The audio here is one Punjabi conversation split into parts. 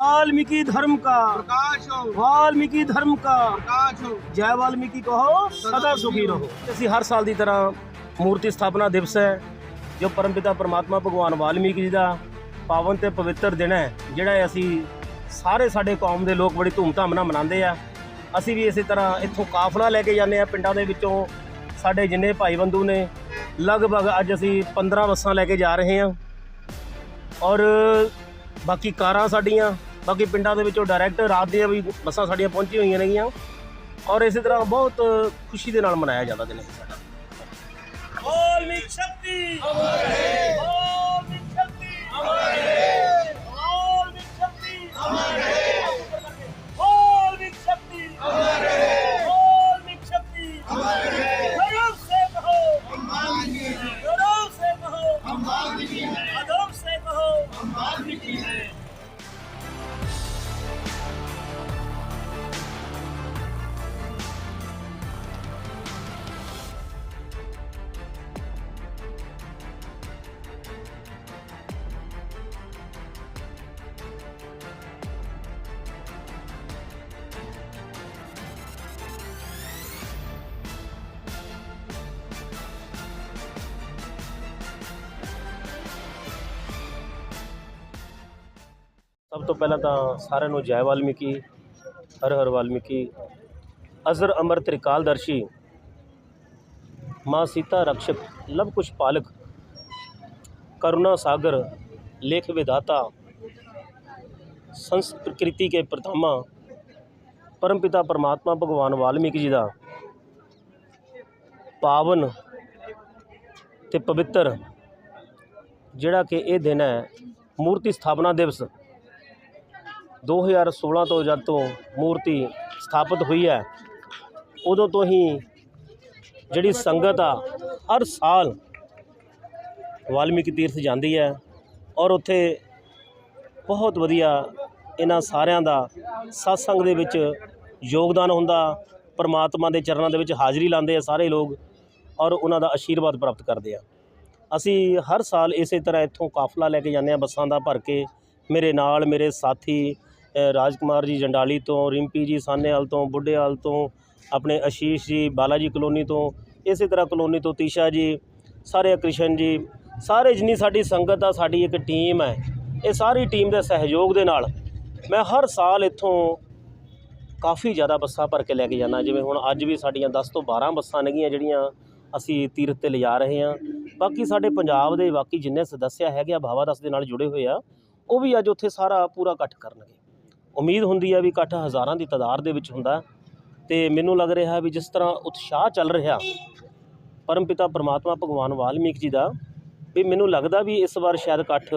वाल्मीकि धर्म का प्रकाश हो वाल्मीकि धर्म का प्रकाश हो ਜੈ ਵਾਲਮੀਕੀ ਕਹੋ ਸਦਾ ਸੁਖੀ ਰਹੋ ਅਸੀਂ ਹਰ ਸਾਲ ਦੀ ਤਰ੍ਹਾਂ ਮੂਰਤੀ ਸਥਾਪਨਾ ਦਿਵਸ ਹੈ ਜੋ ਪਰਮਪਿਤਾ ਪਰਮਾਤਮਾ ਭਗਵਾਨ ਵਾਲਮੀਕੀ ਜੀ ਦਾ ਪਾਵਨ ਤੇ ਪਵਿੱਤਰ ਦਿਨ ਹੈ ਜਿਹੜਾ ਇਹ ਅਸੀਂ ਸਾਰੇ ਸਾਡੇ ਕੌਮ ਦੇ ਲੋਕ ਬੜੀ ਧੂਮਧਾਮ ਨਾਲ ਮਨਾਉਂਦੇ ਆ ਅਸੀਂ ਵੀ ਇਸੇ ਤਰ੍ਹਾਂ ਇੱਥੋਂ ਕਾਫਲਾ ਲੈ ਕੇ ਜਾਂਦੇ ਆ ਪਿੰਡਾਂ ਦੇ ਵਿੱਚੋਂ ਸਾਡੇ ਜਿੰਨੇ ਭਾਈ ਬੰਧੂ ਨੇ ਲਗਭਗ ਅੱਜ ਅਸੀਂ 15 ਬੱਸਾਂ ਲੈ ਕੇ ਜਾ ਰਹੇ ਹਾਂ ਔਰ ਬਾਕੀ ਕਾਰਾਂ ਸਾਡੀਆਂ ਬਾਕੀ ਪਿੰਡਾਂ ਦੇ ਵਿੱਚੋਂ ਡਾਇਰੈਕਟ ਰਾਤ ਦੀਆਂ ਵੀ ਬੱਸਾਂ ਸਾਡੀਆਂ ਪਹੁੰਚੀ ਹੋਈਆਂ ਨੇਗੀਆਂ। ਔਰ ਇਸੇ ਤਰ੍ਹਾਂ ਬਹੁਤ ਖੁਸ਼ੀ ਦੇ ਨਾਲ ਮਨਾਇਆ ਜਾਂਦਾ ਦਿਨ ਸਾਡਾ। ਵਾਲਮੀਕ ਸ਼ਕਤੀ! ਸਭ ਤੋਂ ਪਹਿਲਾਂ ਤਾਂ ਸਾਰਿਆਂ ਨੂੰ ਜੈ ਵਾਲਮੀਕੀ ਹਰ ਹਰ ਵਾਲਮੀਕੀ ਅਜ਼ਰ ਅਮਰ ਤ੍ਰਿਕਾਲਦਰਸ਼ੀ ਮਾਂ ਸੀਤਾ ਰਕਸ਼ਕ ਲਵ ਕੁਸ਼ ਪਾਲਕ करुणा सागर लेख विधाता संस्कृति के प्रथमा परम पिता परमात्मा भगवान वाल्मीकि जी ਦਾ ਪਾਵਨ ਤੇ ਪਵਿੱਤਰ ਜਿਹੜਾ ਕਿ ਇਹ ਦਿਨ ਹੈ ਮੂਰਤੀ ਸਥਾਪਨਾ ਦਿਵਸ 2016 ਤੋਂ ਜਦ ਤੋਂ ਮੂਰਤੀ ਸਥਾਪਿਤ ਹੋਈ ਹੈ, ਉਦੋਂ ਤੋਂ ਹੀ ਜਿਹੜੀ ਸੰਗਤ ਆ, ਹਰ ਸਾਲ ਵਾਲਮੀਕੀ ਤੀਰਥ ਜਾਂਦੀ ਹੈ ਔਰ ਉੱਥੇ ਬਹੁਤ ਵਧੀਆ ਇਹਨਾਂ ਸਾਰਿਆਂ ਦਾ satsang ਦੇ ਵਿੱਚ ਯੋਗਦਾਨ ਹੁੰਦਾ, ਪਰਮਾਤਮਾ ਦੇ ਚਰਨਾਂ ਦੇ ਵਿੱਚ ਹਾਜ਼ਰੀ ਲਾਉਂਦੇ ਆ ਸਾਰੇ ਲੋਕ ਔਰ ਉਹਨਾਂ ਦਾ ਆਸ਼ੀਰਵਾਦ ਪ੍ਰਾਪਤ ਕਰਦੇ ਆ। ਅਸੀਂ ਹਰ ਸਾਲ ਇਸੇ ਤਰ੍ਹਾਂ ਇੱਥੋਂ ਕਾਫਲਾ ਲੈ ਕੇ ਜਾਂਦੇ ਆ, ਬੱਸਾਂ ਦਾ ਭਰ ਕੇ ਮੇਰੇ ਨਾਲ ਮੇਰੇ ਸਾਥੀ ਰਾਜ ਕੁਮਾਰ ਜੀ ਜੰਡਾਲੀ ਤੋਂ, ਰਿੰਪੀ ਜੀ ਸਾਨੇਵਾਲ ਤੋਂ, ਬੁੱਢੇਵਾਲ ਤੋਂ, ਆਪਣੇ ਅਸ਼ੀਸ਼ ਜੀ, ਬਾਲਾਜੀ ਕਲੋਨੀ ਤੋਂ, ਇਸੇ ਤਰ੍ਹਾਂ ਕਲੋਨੀ ਤੋਂ ਤੀਸ਼ਾ ਜੀ, ਸਾਰੇ ਕ੍ਰਿਸ਼ਨ ਜੀ, ਸਾਰੇ ਜਿੰਨੀ ਸਾਡੀ ਸੰਗਤ ਆ, ਸਾਡੀ ਇੱਕ ਟੀਮ ਹੈ। ਇਹ ਸਾਰੀ ਟੀਮ ਦੇ ਸਹਿਯੋਗ ਦੇ ਨਾਲ ਮੈਂ ਹਰ ਸਾਲ ਇੱਥੋਂ ਕਾਫੀ ਜ਼ਿਆਦਾ ਬੱਸਾਂ ਭਰ ਕੇ ਲੈ ਕੇ ਜਾਂਦਾ। ਜਿਵੇਂ ਹੁਣ ਅੱਜ ਵੀ ਸਾਡੀਆਂ 10 ਤੋਂ 12 ਬੱਸਾਂ ਨੇਗੀਆਂ ਜਿਹੜੀਆਂ ਅਸੀਂ ਤੀਰਥ ਤੇ ਲਿਜਾ ਰਹੇ ਹਾਂ। ਬਾਕੀ ਸਾਡੇ ਪੰਜਾਬ ਦੇ ਬਾਕੀ ਜਿੰਨੇ ਸਦੱਸਿਆ ਹੈਗੇ ਆ ਭਾਵਾ ਦਸ ਦੇ ਨਾਲ ਜੁੜੇ ਹੋਏ ਆ, ਉਹ ਵੀ ਅੱਜ ਉੱਥੇ ਸਾਰਾ ਪੂਰਾ ਇਕੱਠ ਕਰਨਗੇ। ਉਮੀਦ ਹੁੰਦੀ ਆ ਵੀ ਇਕੱਠ ਹਜ਼ਾਰਾਂ ਦੀ ਤਾਦਾਦ ਦੇ ਵਿੱਚ ਹੁੰਦਾ ਤੇ ਮੈਨੂੰ ਲੱਗ ਰਿਹਾ ਵੀ ਜਿਸ ਤਰ੍ਹਾਂ ਉਤਸ਼ਾਹ ਚੱਲ ਰਿਹਾ, ਪਰਮ ਪਿਤਾ ਪਰਮਾਤਮਾ ਭਗਵਾਨ ਵਾਲਮੀਕ ਜੀ ਦਾ, ਵੀ ਮੈਨੂੰ ਲੱਗਦਾ ਵੀ ਇਸ ਵਾਰ ਸ਼ਾਇਦ ਇਕੱਠ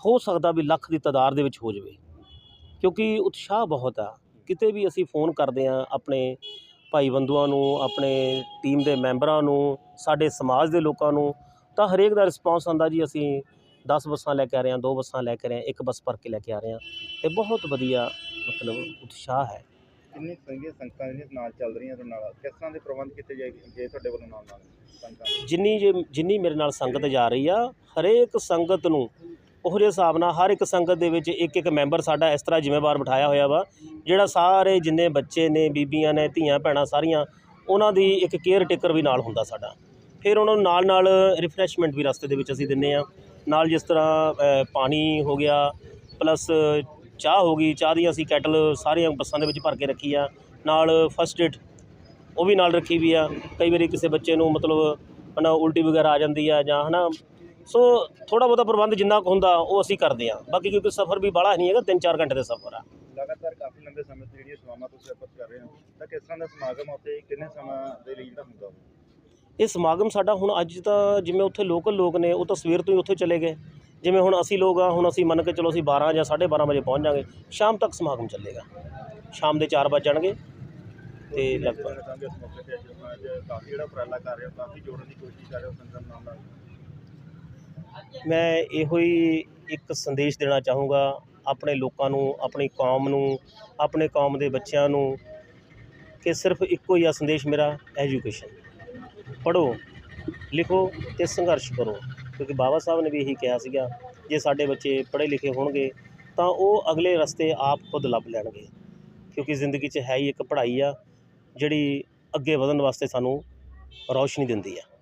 ਹੋ ਸਕਦਾ ਵੀ ਲੱਖ ਦੀ ਤਾਦਾਦ ਦੇ ਵਿੱਚ ਹੋ ਜਾਵੇ। ਕਿਉਂਕਿ ਉਤਸ਼ਾਹ ਬਹੁਤ ਆ। ਕਿਤੇ ਵੀ ਅਸੀਂ ਫੋਨ ਕਰਦੇ ਆ ਆਪਣੇ ਭਾਈ ਬੰਧੂਆਂ ਨੂੰ, ਆਪਣੇ ਟੀਮ ਦੇ ਮੈਂਬਰਾਂ ਨੂੰ, ਸਾਡੇ ਸਮਾਜ ਦੇ ਲੋਕਾਂ ਨੂੰ, ਤਾਂ ਹਰੇਕ ਦਾ ਰਿਸਪੌਂਸ ਆਉਂਦਾ ਜੀ, ਅਸੀਂ 10 ਬੱਸਾਂ ਲੈ ਕੇ ਆ ਰਹੇ ਹਾਂ ਦੋ ਬੱਸਾਂ ਲੈ ਕੇ ਆ ਰਹੇ ਹਾਂ ਇੱਕ ਬੱਸ ਭਰ ਕੇ ਲੈ ਕੇ ਆ ਰਹੇ ਹਾਂ ਤੇ ਬਹੁਤ ਵਧੀਆ ਮਤਲਬ ਉਤਸ਼ਾਹ ਹੈ। ਕਿੰਨੀ ਸੰਗੀਤ ਸੰਗਤਾਂ ਜਿਹੜੀਆਂ ਨਾਲ ਚੱਲ ਰਹੀਆਂ ਤੁਹਾਡੇ ਨਾਲ ਕਿਸ ਤਰ੍ਹਾਂ ਦੇ ਪ੍ਰਬੰਧ ਕੀਤੇ ਜਾਏ ਗਏ ਤੁਹਾਡੇ ਵੱਲੋਂ ਨਾਲ ਨਾਲ ਸੰਗਤਾਂ? ਜਿੰਨੀ ਜੇ ਜਿੰਨੀ ਮੇਰੇ ਨਾਲ ਸੰਗਤ ਜਾ ਰਹੀ ਆ ਹਰੇਕ ਸੰਗਤ ਨੂੰ ਉਹ ਜਿਹੇ ਹਿਸਾਬ ਨਾਲ ਹਰ ਇੱਕ ਸੰਗਤ ਦੇ ਵਿੱਚ ਇੱਕ ਇੱਕ ਮੈਂਬਰ ਸਾਡਾ ਇਸ ਤਰ੍ਹਾਂ ਜ਼ਿੰਮੇਵਾਰ ਬਿਠਾਇਆ ਹੋਇਆ ਵਾ ਜਿਹੜਾ ਸਾਰੇ ਜਿੰਨੇ ਬੱਚੇ ਨੇ ਬੀਬੀਆਂ ਨੇ ਧੀਆਂ ਭੈਣਾਂ ਸਾਰੀਆਂ ਉਹਨਾਂ ਦੀ ਇੱਕ ਕੇਅਰ ਟੇਕਰ ਵੀ ਨਾਲ ਹੁੰਦਾ ਸਾਡਾ। ਫਿਰ ਉਹਨਾਂ ਨੂੰ ਨਾਲ ਨਾਲ ਰਿਫਰੈਸ਼ਮੈਂਟ ਵੀ ਰਸਤੇ ਦੇ ਵਿੱਚ ਅਸੀਂ ਦਿੰਨੇ ਆ। ਨਾਲ ਜਿਸ ਤਰ੍ਹਾਂ ਪਾਣੀ ਹੋ ਗਿਆ ਪਲੱਸ ਚਾਹ ਹੋ ਗਈ, ਚਾਹ ਦੀਆਂ ਅਸੀਂ ਕੈਟਲ ਸਾਰੀਆਂ ਬੱਸਾਂ ਦੇ ਵਿੱਚ ਭਰ ਕੇ ਰੱਖੀ ਆ ਨਾਲ ਫਸਟ ਏਡ ਉਹ ਵੀ ਨਾਲ ਰੱਖੀ ਵੀ ਆ। ਕਈ ਵਾਰੀ ਕਿਸੇ ਬੱਚੇ ਨੂੰ ਮਤਲਬ ਹਨਾ, ਉਲਟੀ ਵਗੈਰਾ ਆ ਜਾਂਦੀ ਆ ਜਾਂ ਹਨਾ, ਸੋ ਥੋੜਾ ਬਹੁਤਾ ਪ੍ਰਬੰਧ ਜਿੰਨਾ ਕੁ ਹੁੰਦਾ, ਉਹ ਅਸੀਂ ਕਰਦੇ ਆ ਬਾਕੀ ਕਿਉਂਕਿ ਸਫ਼ਰ ਵੀ ਬਾਹਲਾ ਨਹੀਂ ਹੈਗਾ 3-4 ਘੰਟੇ ਦਾ ਸਫ਼ਰ ਆ। ਲਗਾਤਾਰ ਕਾਫੀ ਲੰਬੇ ਸਮੇਂ ਤੋਂ ਜਿਹੜੀਆਂ ਸੇਵਾਵਾਂ ਤੁਸੀਂ ਅਰਪਿਤ ਕਰ ਰਹੇ ਹੋ, ਤਾਂ ਕਿਸ ਤਰ੍ਹਾਂ ਦਾ ਸਮਾਗਮ ਉੱਥੇ, ਕਿੰਨੇ ਸਮਾਂ ਦੇ ਲਈ ਜਿਹੜਾ ਹੁੰਦਾ? ਇਹ ਸਮਾਗਮ ਸਾਡਾ ਹੁਣ ਅੱਜ ਤਾਂ ਜਿਵੇਂ ਉੱਥੇ ਲੋਕਲ ਲੋਕ ਨੇ, ਉਹ ਤਾਂ ਸਵੇਰ ਤੋਂ ਹੀ ਉੱਥੇ ਚਲੇ ਗਏ। ਜਿਵੇਂ ਹੁਣ ਅਸੀਂ ਲੋਕ ਆ, ਹੁਣ ਅਸੀਂ ਮੰਨ ਕੇ ਚਲੋ ਅਸੀਂ 12 ਜਾਂ 12:30 ਵਜੇ ਪਹੁੰਚ ਜਾਾਂਗੇ ਸ਼ਾਮ ਤੱਕ ਸਮਾਗਮ ਚੱਲੇਗਾ। ਸ਼ਾਮ ਦੇ 4 ਵਜੇ ਜਾਣਗੇ ਤੇ ਲਗਭਗ। ਕਾਫੀ ਜਿਹੜਾ ਉਪਰਾਲਾ ਕਰ ਰਹੇ ਹੋ ਕਾਫੀ ਜੋੜਨ ਦੀ ਕੋਸ਼ਿਸ਼ ਕਰ ਰਹੇ ਹੋ ਸੰਗਤ ਨਾਲ ਨਾਲ ਮੈਂ ਇਹੋ ਹੀ ਇੱਕ ਸੰਦੇਸ਼ ਦੇਣਾ ਚਾਹੂੰਗਾ ਆਪਣੇ ਲੋਕਾਂ ਨੂੰ, ਆਪਣੀ ਕੌਮ ਨੂੰ, ਆਪਣੇ ਕੌਮ ਦੇ ਬੱਚਿਆਂ ਨੂੰ ਕਿ ਸਿਰਫ ਇੱਕੋ ਹੀ ਆ ਸੰਦੇਸ਼ ਮੇਰਾ ਐਜੂਕੇਸ਼ਨ ਪੜ੍ਹੋ, ਲਿਖੋ ਤੇ ਸੰਘਰਸ਼ ਕਰੋ। ਕਿਉਂਕਿ ਬਾਬਾ ਸਾਹਿਬ ਨੇ ਵੀ ਇਹੀ ਕਿਹਾ ਸੀਗਾ, ਜੇ ਸਾਡੇ ਬੱਚੇ ਪੜ੍ਹੇ ਲਿਖੇ ਹੋਣਗੇ, ਤਾਂ ਉਹ ਅਗਲੇ ਰਸਤੇ ਆਪ ਖੁਦ ਲੱਭ ਲੈਣਗੇ। ਕਿਉਂਕਿ ਜ਼ਿੰਦਗੀ 'ਚ ਹੈ ਹੀ ਇੱਕ ਪੜ੍ਹਾਈ ਆ, ਜਿਹੜੀ ਅੱਗੇ ਵਧਣ ਵਾਸਤੇ ਸਾਨੂੰ ਰੌਸ਼ਨੀ ਦਿੰਦੀ ਆ।